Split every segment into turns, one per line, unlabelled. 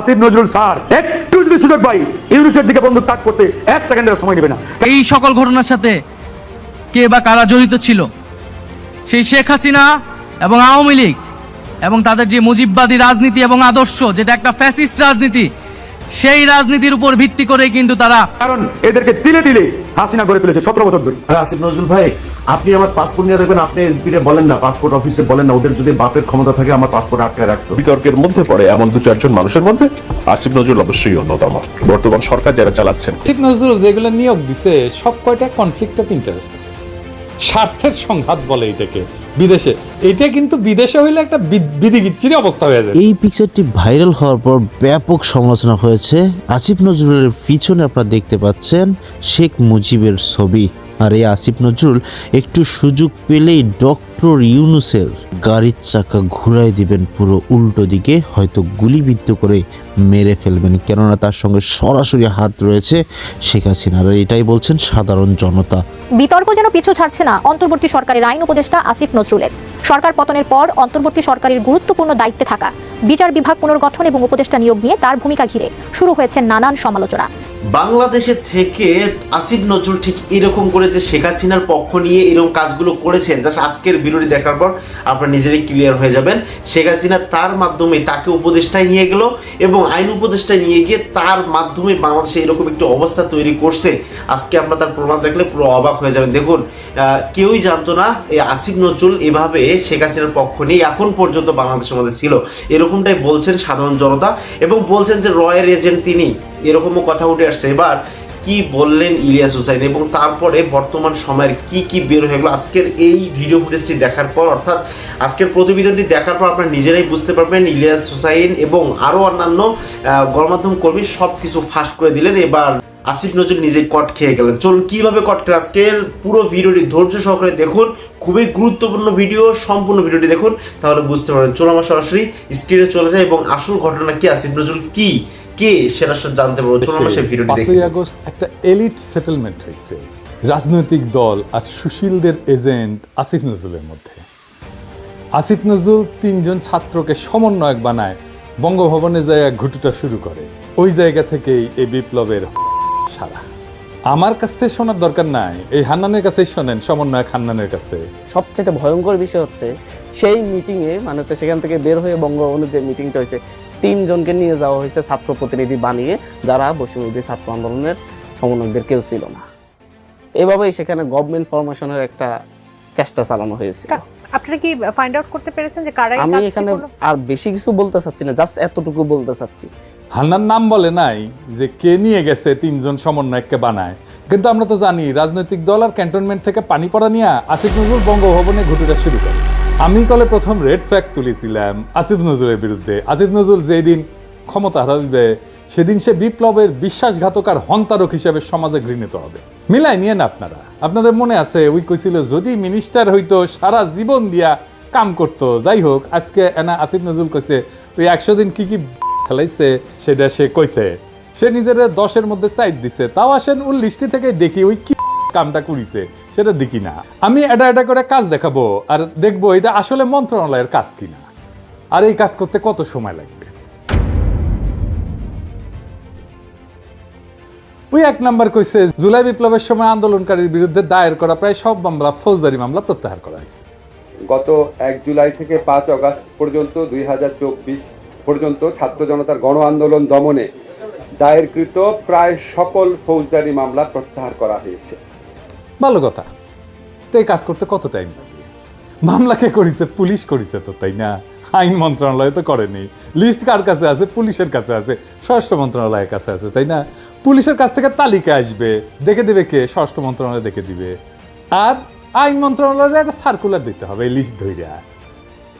Asif Nazrul sir, একটু যদি সুযোগ পাই, ইউনুসের দিকে তাক করতে এক সেকেন্ডের সময় নেবে না।
এই সকল ঘটনার সাথে কে বা কারা জড়িত ছিল? সেই শেখ হাসিনা এবং আওয়ামী লীগ এবং তাদের যে মুজিববাদী রাজনীতি এবং আদর্শ, যেটা একটা ফ্যাসিস্ট রাজনীতি সেই রাজনীতির উপর ভিত্তি করে কিন্তু তারা
কারণ এদেরকে তিলে তিলে হাসিনা গড়ে তুলেছে সতেরো বছর ধরে।
আসিফ নজরুল ভাই আপনি আমার পাসপোর্ট নিয়ে দেখবেন আপনি এসবি রে বলেন না পাসপোর্ট অফিসে বলেন না ওদের যদি বাপের ক্ষমতা থাকে আমার পাসপোর্ট আটকায় রাখতো
বিতর্কের মধ্যে পড়ে এমন দু চারজন মানুষের মধ্যে? আসিফ নজরুল অবশ্যই অন্যতম। বর্তমান সরকার যারা চালাচ্ছেন।
আসিফ নজরুল যেগুলো নিয়োগ দিছে সব কয়টা কনফ্লিক্ট অফ ইন্টারেস্ট আছে। স্বার্থের সংঘাত বলে এটাকে। বিদেশে, এটা কিন্তু বিদেশে হইলে একটা বিধিগিচ্ছির অবস্থা হয়ে যায়।
এই পিকচারটি ভাইরাল হওয়ার পর ব্যাপক সমালোচনা হয়েছে। আসিফ নজরুলের পিছনে আপনারা দেখতে পাচ্ছেন শেখ মুজিবের ছবি। আর এই আসিফ নজরুল একটু সুযোগ পেলেই ডক্টর ইউনুসের গাড়ির চাকা ঘুরাই দিবেন পুরো উল্টো দিকে, হয়তো গুলিবিদ্ধ করে মেরে ফেলবেন। কেননা তার সঙ্গে সরাসরি হাত রয়েছে শেখ হাসিনার। এটাই বলছেন সাধারণ জনতা।
বিতর্ক যেন পিছু ছাড়ছে না, অন্তর্বর্তী সরকারের আইন উপদেষ্টা আসিফ নজরুলের। সরকার পতনের পর অন্তর্বর্তী সরকারের গুরুত্বপূর্ণ দায়িত্বে থাকা, বিচার বিভাগ পুনর্গঠন এবং উপদেষ্টা নিয়োগ নিয়ে তার ভূমিকা ঘিরে শুরু হয়েছে নানান সমালোচনা।
বাংলাদেশে থেকে আসিফ নজরুল ঠিক এরকম করে যে শেখ হাসিনার পক্ষ নিয়ে এরকম কাজগুলো করেছেন, জাস্ট আজকের ভিডিওটি দেখার পর আপনার নিজেরাই ক্লিয়ার হয়ে যাবেন। শেখ হাসিনা তার মাধ্যমে তাকে উপদেষ্টায় নিয়ে গেল এবং আইন উপদেষ্টায় নিয়ে গিয়ে তার মাধ্যমে বাংলাদেশে এরকম একটি অবস্থা তৈরি করছে। আজকে আমরা তার প্রমাণ দেখলে পুরো অবাক হয়ে যাবেন। দেখুন কেউই জানতো না, এই আসিফ নজরুল এভাবে শেখ হাসিনার পক্ষ নিয়ে এখন পর্যন্ত বাংলাদেশের মধ্যে ছিল। এরকমটাই বলছেন সাধারণ জনতা এবং বলছেন যে রয়ের এজেন্ট তিনি। এরকমও কথা উঠে আসছে। এবার কি বললেন ইলিয়াস হুসাইন এবং তারপরে বর্তমান সময়ের কি কি বের হয়ে গেলো? আজকের এই ভিডিও ফুটেজটি দেখার পর, অর্থাৎ আজকের প্রতিবেদনটি দেখার পর আপনারা নিজেরাই বুঝতে পারবেন ইলিয়াস হুসাইন এবং আরও অন্যান্য গণমাধ্যম কর্মী সব কিছু ফাঁস করে দিলেন। এবার আসিফ নজরুল নিজে কট খেয়ে গেলেন। চলুন কীভাবে কট আজকের পুরো ভিডিওটি ধৈর্য সহকারে দেখুন। খুবই গুরুত্বপূর্ণ ভিডিও সম্পূর্ণ ভিডিওটি দেখুন তাহলে বুঝতে পারবেন। চলুন আমার সরাসরি স্ক্রিনে চলে যায় এবং আসল ঘটনা কি আসিফ নজরুল কি কে সেটা সব জানতে পারব। চলুন আমরা সেই ভিডিওটি দেখি।
আগস্ট একটা এলিট সেটেলমেন্ট হয়েছে রাজনৈতিক দল আর সুশীলদের এজেন্ট আসিফ নজরুলের মধ্যে। আসিফ নজরুল তিনজন ছাত্রকে সমন্বয়ক বানায় বঙ্গভবনে জায়গা ঘুটুটা শুরু করে। ওই জায়গা থেকেই এই বিপ্লবের সারা। আমার কাছ থেকে শোনার দরকার নাই। এই হান্নানের কাছেই শোনেন সমন্বয়ক হান্নানের কাছে।
সবচেয়ে ভয়ঙ্কর বিষয় হচ্ছে সেই মিটিংয়ে মানে হচ্ছে সেখান থেকে বের হয়ে বঙ্গবন্ধুর যে মিটিংটা হয়েছে তিনজনকে নিয়ে যাওয়া হয়েছে ছাত্র প্রতিনিধি বানিয়ে যারা বৈষম্যবিরোধী ছাত্র আন্দোলনের সমন্বয়কদের কেউ ছিল না। এভাবেই সেখানে গভর্নমেন্ট ফরমেশনের একটা চেষ্টা চালানো হয়েছে
আপনারা কি ফাইন্ড আউট করতে পেরেছেন যে কারা
আমি এখানে আর বেশি কিছু বলতে চাচ্ছি না জাস্ট এতটুকু বলতে চাচ্ছি।
হান্নান নাম বলে নাই যে কে নিয়ে গেছে তিনজন সমন্বয়ককে বানায়। কিন্তু আমরা তো জানি, রাজনৈতিক দল আর ক্যান্টনমেন্ট থেকে পানি পড়া নিয়ে আসিফ নজরুল বঙ্গভবনে ঘুটুটা শুরু করে। আমি কলে প্রথম রেড ফ্ল্যাগ তুলেছিলাম আসিফ নজরুলের বিরুদ্ধে। আসিফ নজরুল যেই দিন ক্ষমতা হারাবে, সেদিন সে বিপ্লবের বিশ্বাসঘাতক আর হন্তারক হিসেবে সমাজে ঘৃণিত হবে। মিলাই নিয়েন আপনারা। আপনাদের মনে আছে ওই কইছিল, যদি মিনিস্টার হইতো, সারা জীবন দিয়া কাম করতো। যাই হোক, আজকে এনা আসিফ নজরুল কইছে, ওই একশো দিন কি কি খেলাইছে, সেটা সে কইছে। সে নিজের দশের মধ্যে সাইড দিছে। তাও আসেন ওর লিস্টি থেকে দেখি ওই কি কামটা করিছে, সেটা দেখি না। আমি এটা এটা করে কাজ দেখাবো আর দেখব এটা আসলে মন্ত্রণালয়ের কাজ কিনা। আর এই কাজ করতে কত সময় লাগবে? ওই এক নাম্বার কইছে, জুলাই বিপ্লবের সময় আন্দোলনকারীর বিরুদ্ধে দায়ের করা প্রায় সব মামলা, ফৌজদারি মামলা প্রত্যাহার করা হয়েছে।
গত এক জুলাই থেকে পাঁচ আগস্ট পর্যন্ত দুই হাজার চব্বিশ পর্যন্ত ছাত্র জনতার গণ আন্দোলন দমনে দায়েরকৃত প্রায় সকল ফৌজদারি মামলা প্রত্যাহার করা হয়েছে।
ভালো কথা। তো কাজ করতে কত টাইম লাগবে? মামলা কে করেছে? পুলিশ করেছে তো, তাই না? আইন মন্ত্রণালয় তো করেনি। লিস্ট কার কাছে আছে? পুলিশের কাছে আছে। স্বরাষ্ট্র মন্ত্রণালয়ের কাছে আছে, তাই না? পুলিশের কাছ থেকে তালিকা আসবে। দেখে দেবে কে? স্বরাষ্ট্র মন্ত্রণালয় দেখে দিবে। আর আইন মন্ত্রণালয়ের একটা সার্কুলার দিতে হবে লিস্ট ধইরা।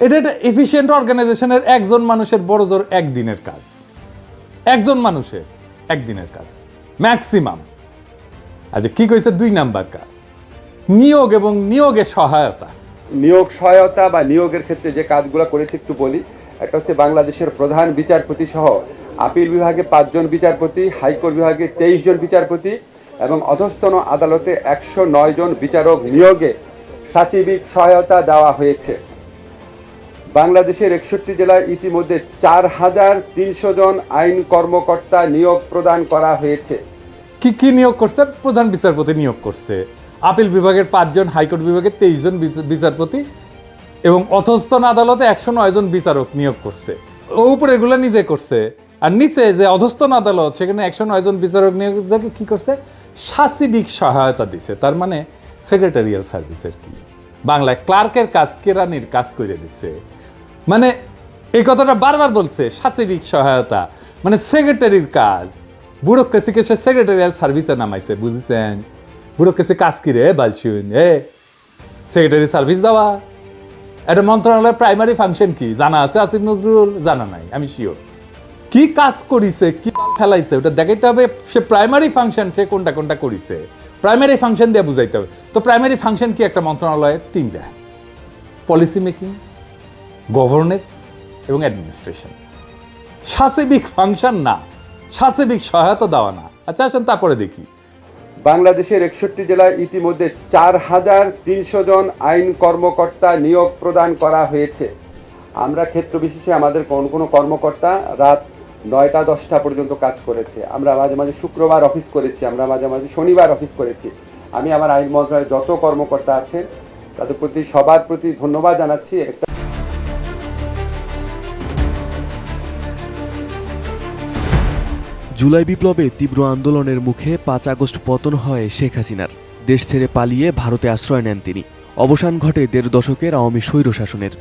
এটা একটা এফিসিয়েন্ট অর্গানাইজেশনের একজন মানুষের বড় জোর একদিনের কাজ। একজন মানুষের একদিনের কাজ। ম্যাক্সিমাম আচ্ছা কি কইছে? দুই নাম্বার কাজ। নিয়োগ এবং নিয়োগে সহায়তা।
নিয়োগ সহায়তা বা নিয়োগের ক্ষেত্রে যে কাজগুলো করেছে একটু বলি। একটা হচ্ছে বাংলাদেশের প্রধান বিচারপতি সহ আপিল বিভাগে পাঁচজন বিচারপতি, হাইকোর্ট বিভাগে তেইশ জন বিচারপতি এবং অধস্তন আদালতে একশো নয় জন বিচারক নিয়োগে সাচিবিক সহায়তা দেওয়া হয়েছে। বাংলাদেশের একষট্টি জেলায় ইতিমধ্যে চার হাজার তিনশো জন আইন কর্মকর্তা নিয়োগ প্রদান করা হয়েছে।
কি কি নিয়োগ করছে? প্রধান বিচারপতি নিয়োগ করছে। আপিল বিভাগের পাঁচজন, হাইকোর্ট বিভাগের তেইশ জন বিচারপতি এবং অধস্তন আদালতে একশো নয় জন বিচারক নিয়োগ করছে। উপরে এগুলো নিজে করছে। আর নিচে যে অধস্তন আদালত, সেখানে একশো নয় জন বিচারক নিয়োগ কি করছে? সাসিবিক সহায়তা দিছে। তার মানে সেক্রেটারিয়াল সার্ভিসের কি? বাংলায় ক্লার্কের কাজ, কেরানির কাজ করে দিছে। মানে এই কথাটা বারবার বলছে সাচিবিক সহায়তা মানে সেক্রেটারির কাজ। ব্যুরোক্রেসিকে সে সেক্রেটারিয়াল সার্ভিসে নামাইছে, বুঝেছেন? ব্যুরোক্রেসি কাজ কি রে বালশুন এ? সেক্রেটারি সার্ভিস দেওয়া। এটা মন্ত্রণালয়ের প্রাইমারি ফাংশন কি? জানা আছে আসিফ নজরুল? জানা নাই, আমি শিওর কি কাজ করিছে, কি খেলাইছে ওটা দেখাইতে হবে সে প্রাইমারি ফাংশন সে কোনটা কোনটা করিছে। প্রাইমারি ফাংশন দিয়ে বুঝাইতে হবে। তো প্রাইমারি ফাংশন কি একটা মন্ত্রণালয়ের? তিনটা। পলিসি মেকিং গভর্নেন্স এবং অ্যাডমিনিস্ট্রেশন সাসিবিক ফাংশন না, সাসিবিক সহায়তা দেওয়া না। আচ্ছা আসেন তারপরে দেখি।
বাংলাদেশের একষট্টি জেলায় ইতিমধ্যে চার হাজার তিনশো জন আইন কর্মকর্তা নিয়োগ প্রদান করা হয়েছে। আমরা ক্ষেত্র বিশেষে আমাদের কোন কোনো কর্মকর্তা রাত নয়টা, দশটা পর্যন্ত কাজ করেছে। আমরা মাঝে মাঝে শুক্রবার অফিস করেছি, আমরা মাঝে মাঝে শনিবার অফিস করেছি। আমি আমার আইন মন্ত্রণালয়ের যত কর্মকর্তা আছেন, তাদের প্রতি সবার প্রতি ধন্যবাদ জানাচ্ছি। একটা
জুলাই বিপ্লবে তীব্র আন্দোলনের মুখে পাঁচ আগস্ট পতন হয় শেখ হাসিনার। দেশ ছেড়ে পালিয়ে ভারতে আশ্রয় নেন তিনি। অবসান ঘটে দেড় দশকের আওয়ামী স্বৈরশাসনের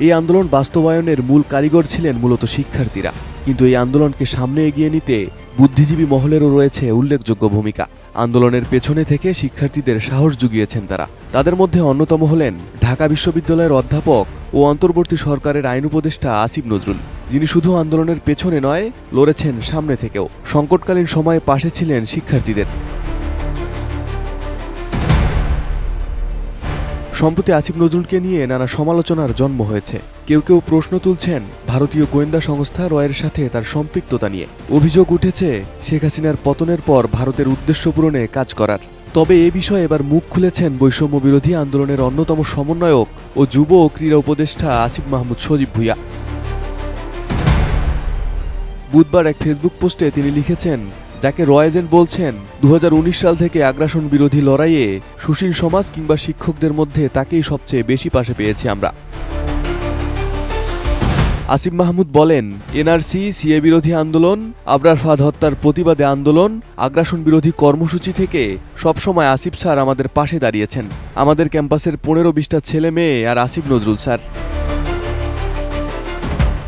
এই আন্দোলন বাস্তবায়নের মূল কারিগর ছিলেন মূলত শিক্ষার্থীরা। কিন্তু এই আন্দোলনকে সামনে এগিয়ে নিতে বুদ্ধিজীবী মহলেরও রয়েছে উল্লেখযোগ্য ভূমিকা। আন্দোলনের পেছনে থেকে শিক্ষার্থীদের সাহস জুগিয়েছেন তারা। তাদের মধ্যে অন্যতম হলেন ঢাকা বিশ্ববিদ্যালয়ের অধ্যাপক ও অন্তর্বর্তী সরকারের আইন উপদেষ্টা আসিফ নজরুল। যিনি শুধু আন্দোলনের পেছনে নয়, লড়েছেন সামনে থেকেও। সংকটকালীন সময়ে পাশে ছিলেন শিক্ষার্থীদের। সম্প্রতি আসিফ নজরুলকে নিয়ে নানা সমালোচনার জন্ম হয়েছে। কেউ কেউ প্রশ্ন তুলছেন, ভারতীয় গোয়েন্দা সংস্থা রয়ের সাথে তার সম্পৃক্ততা নিয়ে। অভিযোগ উঠেছে, শেখ হাসিনার পতনের পর ভারতের উদ্দেশ্য পূরণে কাজ করার। তবে এ বিষয়ে এবার মুখ খুলেছেন বৈষম্য বিরোধী আন্দোলনের অন্যতম সমন্বয়ক ও যুব ও ক্রীড়া উপদেষ্টা আসিফ মাহমুদ সজীব ভুইয়া। বুধবার এক ফেসবুক পোস্টে তিনি লিখেছেন যাকে রয় এজেন্ট বলছেন দু হাজার উনিশ সাল থেকে আগ্রাসন বিরোধী লড়াইয়ে সুশীল সমাজ কিংবা শিক্ষকদের মধ্যে তাকেই সবচেয়ে বেশি পাশে পেয়েছি আমরা। আসিফ মাহমুদ বলেন, এনআরসি, সিএ বিরোধী আন্দোলন, আবরার ফাদ হত্যার প্রতিবাদে আন্দোলন, আগ্রাসন বিরোধী কর্মসূচি থেকে সবসময় আসিফ স্যার আমাদের পাশে দাঁড়িয়েছেন। আমাদের ক্যাম্পাসের পনেরো বিশটা ছেলে মেয়ে আর আসিফ নজরুল স্যার।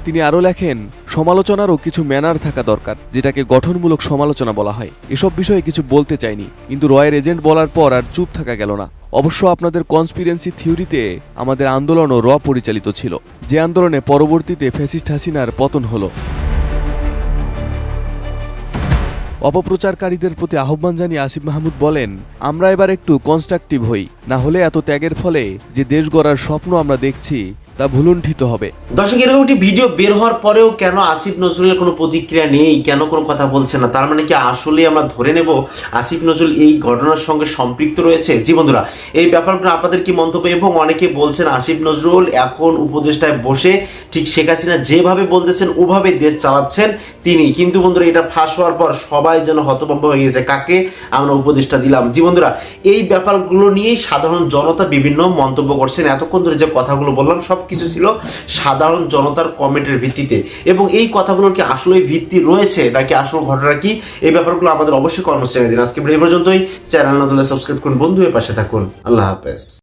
তিনি আরও লেখেন, সমালোচনারও কিছু ম্যানার থাকা দরকার, যেটাকে গঠনমূলক সমালোচনা বলা হয়। এসব বিষয়ে কিছু বলতে চাইনি, কিন্তু রয়ের এজেন্ট বলার পর আর চুপ থাকা গেল না। অবশ্য আপনাদের কনস্পিরেন্সি থিওরিতে আমাদের আন্দোলনও র পরিচালিত ছিল। যে আন্দোলনে পরবর্তীতে ফ্যাসিস্ট হাসিনার পতন হলো। অপপ্রচারকারীদের প্রতি আহ্বান জানিয়ে আসিফ মাহমুদ বলেন, আমরা এবার একটু কনস্ট্রাকটিভ হই, না হলে এত ত্যাগের ফলে যে দেশ গড়ার স্বপ্ন আমরা দেখছি তা ভুলুণ্ঠিত হবে।
দর্শক, এরকম একটি ভিডিও বের হওয়ার পরেও কেন আসিফ নজরুলের কোনো প্রতিক্রিয়া নেই? কেন কোনো কথা বলছে না? তার মানে কি আসলে আমরা ধরে নেব আসিফ নজরুল এই ঘটনার সঙ্গে সম্পৃক্ত রয়েছে? জি বন্ধুরা, এই ব্যাপারগুলো আপনাদের কি মন্তব্য? এবং অনেকে বলছেন আসিফ নজরুল এখন উপদেষ্টায় বসে ঠিক শেখ হাসিনা যেভাবে বলতেছেন, ওভাবে দেশ চালাচ্ছেন তিনি। কিন্তু বন্ধুরা, এটা ফাঁস হওয়ার পর সবাই যেন হতভম্ব হয়ে গেছে। কাকে আমরা উপদেষ্টা দিলাম? জি বন্ধুরা, এই ব্যাপারগুলো নিয়েই সাধারণ জনতা বিভিন্ন মন্তব্য করছেন। এতক্ষণ ধরে যে কথাগুলো বললাম সব কিছু ছিল সাধারণ জনতার কমেন্টের ভিত্তিতে। এবং এই কথাগুলোর কি আসলে ভিত্তি রয়েছে, নাকি আসল ঘটনা কি? এই ব্যাপারগুলো আমাদের অবশ্যই কর্মশ্রেণী দিন। আজকে ভিডিও পর্যন্তই। চ্যানেল নতুন সাবস্ক্রাইব করুন। বন্ধু এর পাশে থাকুন। আল্লাহ হাফেজ।